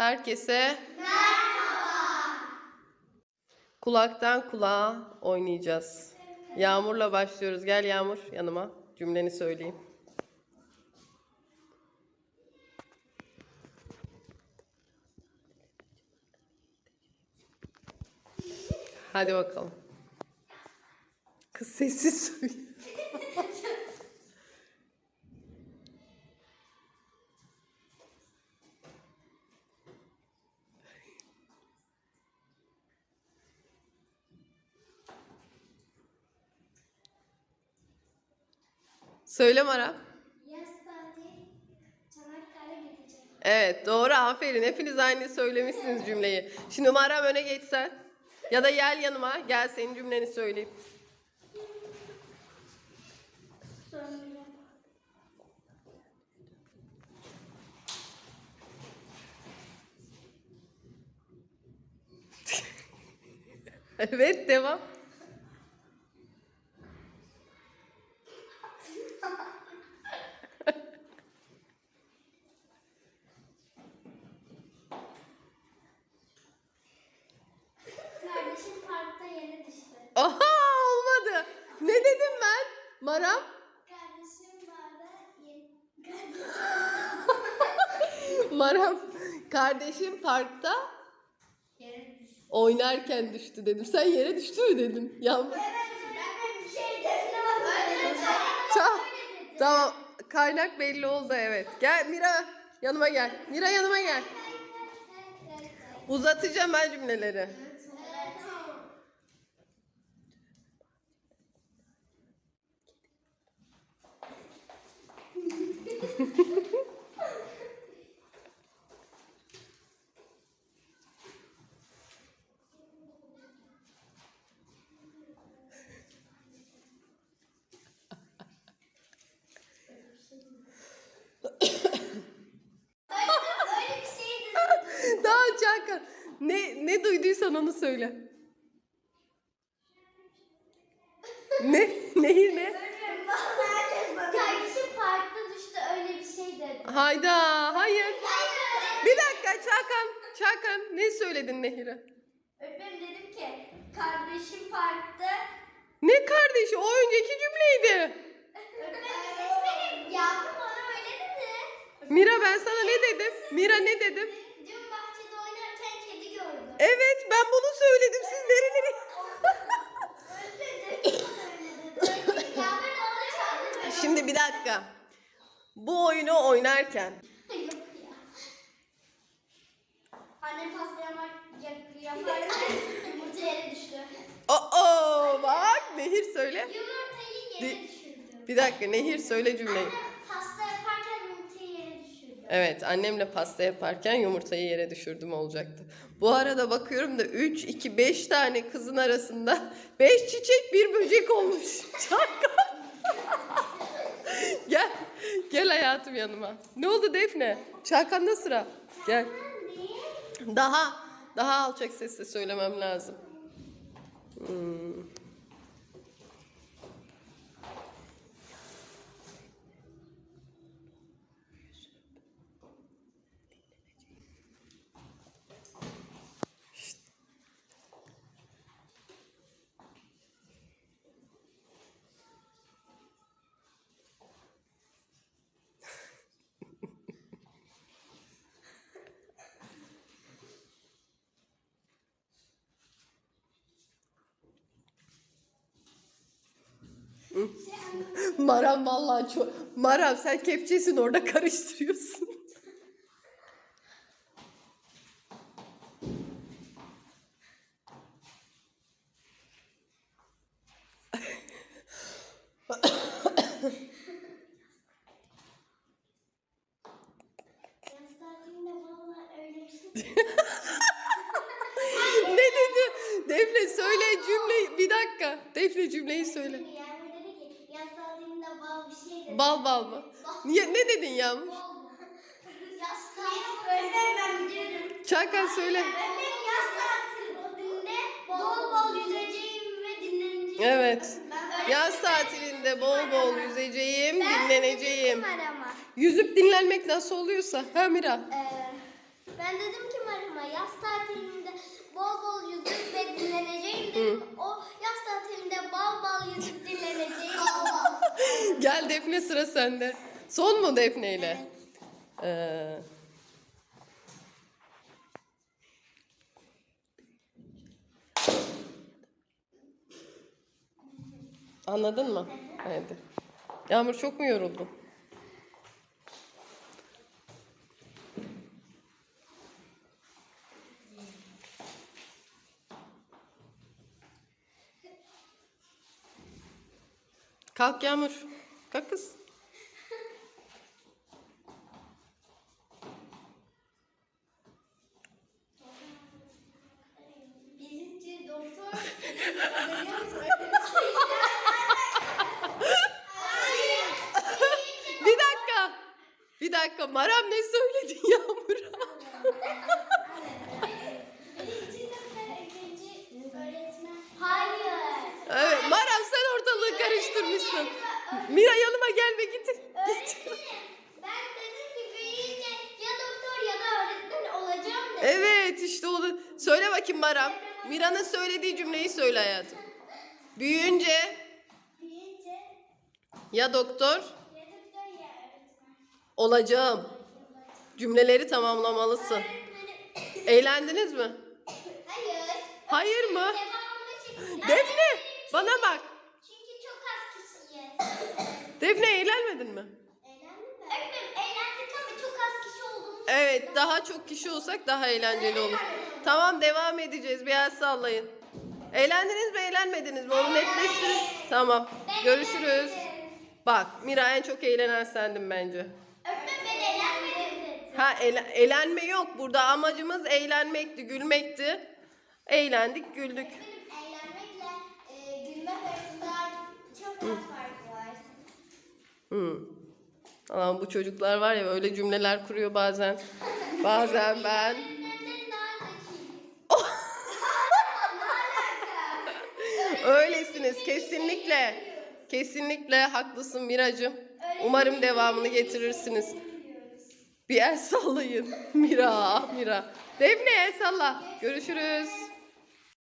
Herkese Kulaktan kulağa oynayacağız. Yağmur'la başlıyoruz. Gel Yağmur yanıma. Cümleni söyleyeyim. Hadi bakalım. Kız sessiz söyle. Söyle Mara. Yaz tatili Çanakkale gideceğim. Evet doğru aferin. Hepiniz aynı söylemişsiniz cümleyi. Şimdi Maram öne geçsen. Ya da gel yanıma. Gel senin cümleni söyleyeyim. Sonra Evet devam. kardeşim parkta yere düştü. Aha olmadı. Ne dedim ben? Maram. Kardeşim barda yere... Kardeşim... Maram. Kardeşim parkta oynarken düştü dedim. Sen yere düştü mü şey dedim ama öyle Tamam. Tamam. Kaynak belli oldu evet. Gel Mira yanıma gel. Mira yanıma gel. Uzatacağım ben cümleleri. Öyle bir şey dedim. Daha Çakan. Duyduysan onu söyle. ne? Nehir ne? Kardeşim parkta düştü öyle bir şey dedi. Hayda hayır. Bir dakika Çakan. Çakan ne söyledin Nehir'e? Öğretmenim dedim ki kardeşim parkta Ne kardeşi? O önceki cümleydi. Yakup bana öyle dedi. Mira ben sana ne dedim? Mira ne dedim? Evet ben bunu söyledim. Siz çaldım. Şimdi bir dakika. Bu oyunu oynarken. Annem pasta yaparken yumurta yere düştü. Oo bak Nehir söyle. Yumurtayı yere Di- düşürdü. Bir dakika Nehir söyle cümleyi. Annem pasta yaparken yumurtayı yere düşürdü. Evet annemle pasta yaparken yumurtayı yere düşürdüm olacaktı. Bu arada bakıyorum da 3, 2, 5 tane kızın arasında 5 çiçek bir böcek olmuş. Gel. Gel hayatım yanıma. Ne oldu Defne? Çakan'da sıra. Gel. Daha daha alçak sesle söylemem lazım. Hmm. Maram vallahi çok... Maram sen kepçesin orada karıştırıyorsun. Ne dedi? Defne söyle cümleyi. Bir dakika. Defne cümleyi söyle. Yani dedi ki yaz tatilinde bal. Bal mı? Niye, ne dedin Yağmur? Çakan söyle. Evet. Yaz tatilinde bol bol yüzeceğim, dinleneceğim. Yüzüp dinlenmek nasıl oluyorsa. Ha Mira? Ee, ben dedim ki yaz tatilinde bol bol yüzüp ve dinleneceğim dedim. O yaz tatilinde bal bal yüzüp dinleneceğim. Gel Defne sıra sende. Son mu Defne ile? Ee, Anladın mı? Hadi. Yağmur çok mu yoruldun? Kalk Yağmur. Kalk kız. Birinci doktor. Bir dakika. Bir dakika. Maram ne söyledin Yağmur'a? Birinci doktor, ikinci öğretmen. Hayır. Evet. Maram sen ortalığı karıştırmışsın. Mira yanıma gel ve git. Öğretmenim, ben dedim ki büyüyünce ya doktor ya da öğretmen olacağım dedim. Evet işte onu. Söyle bakayım Maram. Mira'nın söylediği cümleyi söyle hayatım. Büyüyünce Büyüyünce ya doktor ya doktor ya öğretmen. olacağım. Cümleleri tamamlamalısın. Öğretmenim, Eğlendiniz mi? hayır. Hayır mı? Defne bana bak. Çünkü çok az kişiyiz. Mi? Eğlendin mi? Öğretmenim eğlendik ama çok az kişi olduğumuz Evet daha çok kişi olsak daha eğlenceli olur. Tamam devam edeceğiz. Bir el sallayın. Eğlendiniz mi eğlenmediniz mi? Onu netleştirin. Tamam. Görüşürüz. Bak Mira en çok eğlenen sendim bence. Öğretmenim ben eğlenmedim. Ha eğlen- eğlenme yok. Burada amacımız eğlenmekti, gülmekti. Eğlendik, güldük. Benim eğlenmekle e, gülmek arasında çok az fark var. Hı. Allah'ım bu çocuklar var ya öyle cümleler kuruyor bazen. Bazen ben. Öylesiniz kesinlikle. Kesinlikle haklısın Miracığım. Umarım devamını getirirsiniz. Bir el sallayın. Mira, Mira. Defne el salla. Görüşürüz.